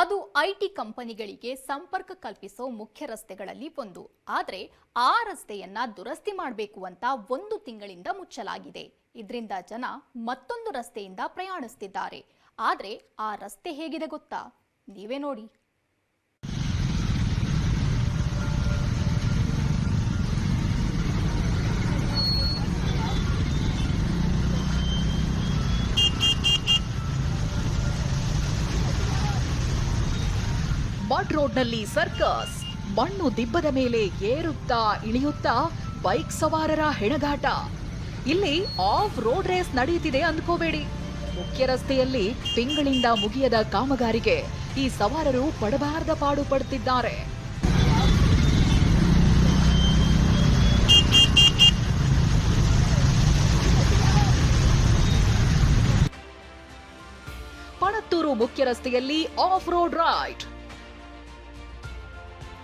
ಅದು ಐಟಿ ಕಂಪನಿಗಳಿಗೆ ಸಂಪರ್ಕ ಕಲ್ಪಿಸೋ ಮುಖ್ಯ ರಸ್ತೆಗಳಲ್ಲಿ ಒಂದು. ಆದರೆ ಆ ರಸ್ತೆಯನ್ನ ದುರಸ್ತಿ ಮಾಡಬೇಕು ಅಂತ ಒಂದು ತಿಂಗಳಿಂದ ಮುಚ್ಚಲಾಗಿದೆ. ಇದರಿಂದ ಜನ ಮತ್ತೊಂದು ರಸ್ತೆಯಿಂದ ಪ್ರಯಾಣಿಸ್ತಿದ್ದಾರೆ. ಆದರೆ ಆ ರಸ್ತೆ ಹೇಗಿದೆ ಗೊತ್ತಾ? ನೀವೇ ನೋಡಿ. ರೋಡ್ನಲ್ಲಿ ಸರ್ಕಸ್. ಮಣ್ಣು ದಿಬ್ಬದ ಮೇಲೆ ಏರುತ್ತಾ ಇಳಿಯುತ್ತಾ ಬೈಕ್ ಸವಾರರ ಹೆಣಗಾಟ. ಇಲ್ಲಿ ಆಫ್ ರೋಡ್ ರೇಸ್ ನಡೆಯುತ್ತಿದೆ ಅಂದ್ಕೋಬೇಡಿ. ಮುಖ್ಯ ರಸ್ತೆಯಲ್ಲಿ ತಿಂಗಳಿಂದ ಮುಗಿಯದ ಕಾಮಗಾರಿಗೆ ಈ ಸವಾರರು ಪಡಬಾರದ ಪಾಡು ಪಡುತ್ತಿದ್ದಾರೆ ಪಣತ್ತೂರು ಮುಖ್ಯ ರಸ್ತೆಯಲ್ಲಿ ಆಫ್ ರೋಡ್ ರೈಡ್.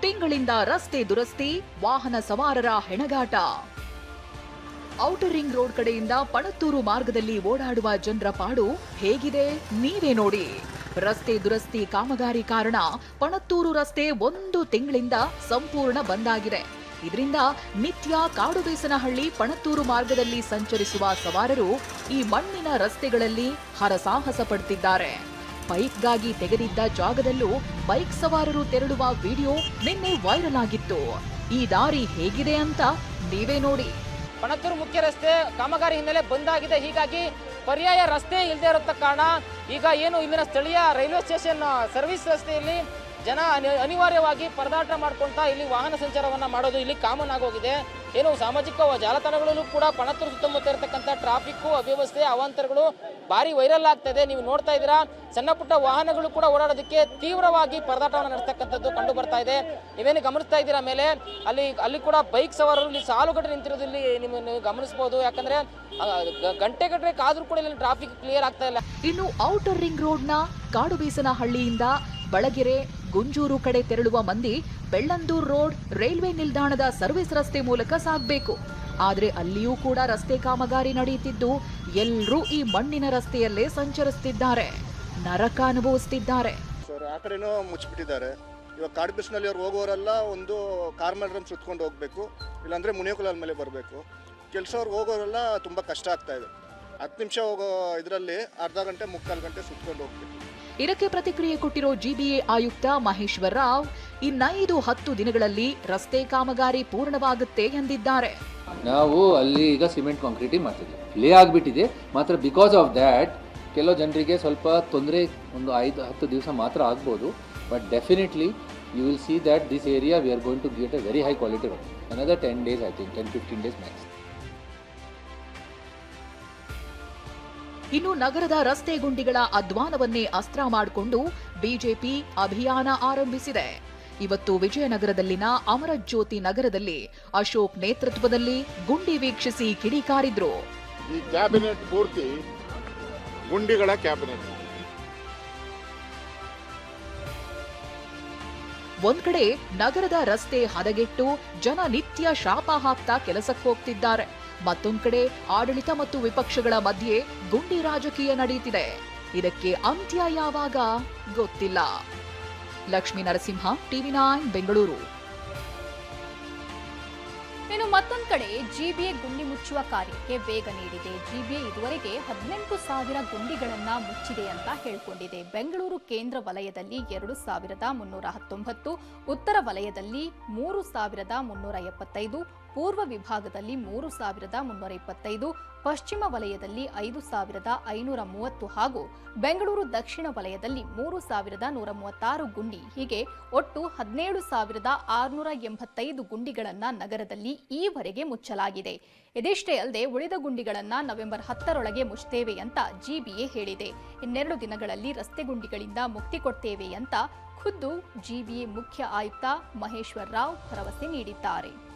ತಿಂಗಳಿಂದ ರಸ್ತೆ ದುರಸ್ತಿ, ವಾಹನ ಸವಾರರ ಹೆಣಗಾಟ. ಔಟರ್ ರಿಂಗ್ ರೋಡ್ ಕಡೆಯಿಂದ ಪಣತ್ತೂರು ಮಾರ್ಗದಲ್ಲಿ ಓಡಾಡುವ ಜನರ ಪಾಡು ಹೇಗಿದೆ ನೀವೇ ನೋಡಿ. ರಸ್ತೆ ದುರಸ್ತಿ ಕಾಮಗಾರಿ ಕಾರಣ ಪಣತ್ತೂರು ರಸ್ತೆ ಒಂದು ತಿಂಗಳಿಂದ ಸಂಪೂರ್ಣ ಬಂದಾಗಿದೆ ಇದರಿಂದ ನಿತ್ಯ ಕಾಡುಬೇಸನಹಳ್ಳಿ ಪಣತ್ತೂರು ಮಾರ್ಗದಲ್ಲಿ ಸಂಚರಿಸುವ ಸವಾರರು ಈ ಮಣ್ಣಿನ ರಸ್ತೆಗಳಲ್ಲಿ ಹರಸಾಹಸ ಪಡುತ್ತಿದ್ದಾರೆ ಬೈಕ್ಗಾಗಿ ತೆಗೆದಿದ್ದ ಜಾಗದಲ್ಲೂ ಬೈಕ್ ಸವಾರರು ತೆರಳುವ ವಿಡಿಯೋ ನಿನ್ನೆ ವೈರಲ್ ಆಗಿತ್ತು. ಈ ದಾರಿ ಹೇಗಿದೆ ಅಂತ ನೀವೇ ನೋಡಿ. ಪಣತ್ತೂರು ಮುಖ್ಯ ರಸ್ತೆ ಕಾಮಗಾರಿ ಹಿನ್ನೆಲೆ ಬಂದಾಗಿದೆ. ಹೀಗಾಗಿ ಪರ್ಯಾಯ ರಸ್ತೆ ಇಲ್ಲದೆ ಇರತ್ತ ಕಾರಣ. ಈಗ ಏನು ಇಲ್ಲಿನ ಸ್ಥಳೀಯ ರೈಲ್ವೆ ಸ್ಟೇಷನ್ ಸರ್ವಿಸ್ ರಸ್ತೆಯಲ್ಲಿ ಜನ ಅನಿ- ಅನಿವಾರ್ಯವಾಗಿ ಪರದಾಟ ಮಾಡ್ಕೊಂತ ಇಲ್ಲಿ ವಾಹನ ಸಂಚಾರವನ್ನ ಮಾಡೋದು ಇಲ್ಲಿ ಕಾಮನ್ ಆಗೋಗಿದೆ. ಏನು ಸಾಮಾಜಿಕ ಜಾಲತಾಣಗಳಲ್ಲೂ ಕೂಡ ಪಣತ್ತೂರು ಸುತ್ತಮುತ್ತ ಇರತಕ್ಕಂಥ ಟ್ರಾಫಿಕ್ ಅವ್ಯವಸ್ಥೆ, ಅವಾಂತರಗಳು ಭಾರಿ ವೈರಲ್ ಆಗ್ತಾ ನೀವು ನೋಡ್ತಾ ಇದ್ದೀರಾ, ಸಣ್ಣ ಪುಟ್ಟ ವಾಹನಗಳು ಕೂಡ ಓಡಾಡೋದಕ್ಕೆ ತೀವ್ರವಾಗಿ ಪರದಾಟವನ್ನು ನಡೆಸ್ತಕ್ಕಂಥದ್ದು ಕಂಡು ಬರ್ತಾ ಇದೆ. ನೀವೇನು ಗಮನಿಸ್ತಾ ಇದ್ದೀರಾ ಮೇಲೆ? ಅಲ್ಲಿ ಅಲ್ಲಿ ಕೂಡ ಬೈಕ್ ಸವಾರರು ಇಲ್ಲಿ ಸಾಲುಗಟ್ಟೆ ನಿಂತಿರೋದು ಇಲ್ಲಿ ನಿಮ್ಮನ್ನು ಗಮನಿಸಬಹುದು ಯಾಕಂದ್ರೆ ಗಂಟೆಗಟ್ಟರೆ ಕಾದ್ರೂ ಕೂಡ ಇಲ್ಲಿ ಟ್ರಾಫಿಕ್ ಕ್ಲಿಯರ್ ಆಗ್ತಾ ಇಲ್ಲ. ಇನ್ನು ಔಟರ್ ರಿಂಗ್ ರೋಡ್ನ ಕಾಡುಬೀಸನಹಳ್ಳಿಯಿಂದ ಬಳಗೆರೆ ಗುಂಜೂರು ಕಡೆ ತೆರಳುವ ಮಂದಿ ಬೆಳ್ಳಂದೂರ್ ರೋಡ್ ರೈಲ್ವೆ ನಿಲ್ದಾಣದ ಸರ್ವಿಸ್ ರಸ್ತೆ ಮೂಲಕ ಸಾಗಬೇಕು. ಆದರೆ ಅಲ್ಲಿಯೂ ಕೂಡ ರಸ್ತೆ ಕಾಮಗಾರಿ ನಡೆಯುತ್ತಿದ್ದು ಎಲ್ಲರೂ ಈ ಮಣ್ಣಿನ ರಸ್ತೆಯಲ್ಲೇ ಸಂಚರಿಸುತ್ತಿದ್ದಾರೆ ನರಕ ಅನುಭವಿಸುತ್ತಿದ್ದಾರೆ ಮುಚ್ಚಿಬಿಟ್ಟಿದ್ದಾರೆ. ಇವಾಗ ಕಾಡು ಬಿಸಿನಲ್ಲಿ ಅವ್ರು ಹೋಗೋರೆಲ್ಲ ಒಂದು ಕಾರ್ಮಲ್ ಸುತ್ಕೊಂಡು ಹೋಗಬೇಕು, ಇಲ್ಲಾಂದರೆ ಮುನಿಯಕುಲದ ಮೇಲೆ ಬರಬೇಕು. ಕೆಲಸವ್ರು ಹೋಗೋರೆಲ್ಲ ತುಂಬ ಕಷ್ಟ ಆಗ್ತಾ ಇದೆ. ಹತ್ತು ನಿಮಿಷ ಹೋಗೋ ಇದರಲ್ಲಿ ಅರ್ಧ ಗಂಟೆ, ಮುಕ್ಕಾಲು ಗಂಟೆ ಸುತ್ಕೊಂಡು ಹೋಗ್ಬೇಕು. ಇದಕ್ಕೆ ಪ್ರತಿಕ್ರಿಯೆ ಕೊಟ್ಟಿರೋ ಜಿಬಿಎ ಆಯುಕ್ತ ಮಹೇಶ್ವರ್ ರಾವ್, ಇನ್ನೈದು ಹತ್ತು ದಿನಗಳಲ್ಲಿ ರಸ್ತೆ ಕಾಮಗಾರಿ ಪೂರ್ಣವಾಗುತ್ತೆ ಎಂದಿದ್ದಾರೆ. ನಾವು ಅಲ್ಲಿ ಈಗ ಸಿಮೆಂಟ್ ಕಾಂಕ್ರೀಟಿಂಗ್ ಮಾಡ್ತಿದ್ವಿ. ಲೇ ಆಗಿಬಿಟ್ಟಿದೆ. ಮಾತ್ರ ಬಿಕಾಸ್ ಆಫ್ ದ್ಯಾಟ್ ಕೆಲವು ಜನರಿಗೆ ಸ್ವಲ್ಪ ತೊಂದರೆ ಒಂದು ಐದು ಹತ್ತು ದಿವಸ ಮಾತ್ರ ಆಗ್ಬೋದು. But definitely you will see that this area we are going to get a very high quality road another ten days I think ten fifteen days max ಇನ್ನು ನಗರದ ರಸ್ತೆ ಗುಂಡಿಗಳ ಅಧ್ವಾನವನ್ನೇ ಅಸ್ತ್ರ ಮಾಡಿಕೊಂಡು ಬಿಜೆಪಿ ಅಭಿಯಾನ ಆರಂಭಿಸಿದೆ. ಇವತ್ತು ವಿಜಯನಗರದಲ್ಲಿನ ಅಮರಜ್ಯೋತಿ ನಗರದಲ್ಲಿ ಅಶೋಕ್ ನೇತೃತ್ವದಲ್ಲಿ ಗುಂಡಿ ವೀಕ್ಷಿಸಿ ಕಿಡಿಕಾರಿದ್ರು ಈ ಕ್ಯಾಬಿನೆಟ್ ಪೂರ್ತಿ ಗುಂಡಿಗಳ ಕ್ಯಾಬಿನೆಟ್. ಒಂದ್ ಕಡೆ ನಗರದ ರಸ್ತೆ ಹದಗೆಟ್ಟು ಜನ ನಿತ್ಯ ಶಾಪ ಹಾಕ್ತಾ ಕೆಲಸಕ್ಕೆ ಹೋಗ್ತಿದ್ದಾರೆ. ಮತ್ತೊಂದ್ ಕಡೆ ಆಡಳಿತ ಮತ್ತು ವಿಪಕ್ಷಗಳ ಮಧ್ಯೆ ಗುಂಡಿ ರಾಜಕೀಯ ನಡೆಯುತ್ತಿದೆ. ಇದಕ್ಕೆ ಅಂತ್ಯ ಯಾವಾಗ ಗೊತ್ತಿಲ್ಲ. Lakshmi Narasimha, TV nine, Bengaluru. ಇನ್ನು ಮತ್ತೊಂದು ಕಡೆ ಜಿಬಿಎ ಗುಂಡಿ ಮುಚ್ಚುವ ಕಾರ್ಯಕ್ಕೆ ವೇಗ ನೀಡಿದೆ. ಜಿಬಿಎ ಇದುವರೆಗೆ ಹದಿನೆಂಟು ಸಾವಿರ ಗುಂಡಿಗಳನ್ನ ಮುಚ್ಚಿದೆ ಅಂತ ಹೇಳಿಕೊಂಡಿದೆ. ಬೆಂಗಳೂರು ಕೇಂದ್ರ ವಲಯದಲ್ಲಿ ಎರಡು ಸಾವಿರದ ಮುನ್ನೂರ ಹತ್ತೊಂಬತ್ತು, ಉತ್ತರ ವಲಯದಲ್ಲಿ ಮೂರು ಸಾವಿರದ ಮುನ್ನೂರ ಎಪ್ಪತ್ತೈದು, ಪೂರ್ವ ವಿಭಾಗದಲ್ಲಿ ಮೂರು ಸಾವಿರದ ಮುನ್ನೂರ ಇಪ್ಪತ್ತೈದು ಪಶ್ಚಿಮ ವಲಯದಲ್ಲಿ ಐದು ಸಾವಿರದ ಐನೂರ ಮೂವತ್ತು ಹಾಗೂ ಬೆಂಗಳೂರು ದಕ್ಷಿಣ ವಲಯದಲ್ಲಿ ಮೂರು ಸಾವಿರದ ನೂರ ಮೂವತ್ತಾರು ಗುಂಡಿ. ಹೀಗೆ ಒಟ್ಟು ಹದಿನೇಳು ಸಾವಿರದ ಆರುನೂರ ಎಂಬತ್ತೈದು ಗುಂಡಿಗಳನ್ನು ನಗರದಲ್ಲಿ ಈವರೆಗೆ ಮುಚ್ಚಲಾಗಿದೆ. ಇದಿಷ್ಟೇ ಅಲ್ಲದೆ ಉಳಿದ ಗುಂಡಿಗಳನ್ನ ನವೆಂಬರ್ ಹತ್ತರೊಳಗೆ ಮುಚ್ಚುತ್ತೇವೆ ಅಂತ ಜಿಬಿಎ ಹೇಳಿದೆ. ಇನ್ನೆರಡು ದಿನಗಳಲ್ಲಿ ರಸ್ತೆ ಗುಂಡಿಗಳಿಂದ ಮುಕ್ತಿ ಕೊಡ್ತೇವೆ ಅಂತ ಖುದ್ದು ಜಿಬಿಎ ಮುಖ್ಯ ಆಯುಕ್ತ ಮಹೇಶ್ವರ್ ರಾವ್ ಭರವಸೆ ನೀಡಿದ್ದಾರೆ.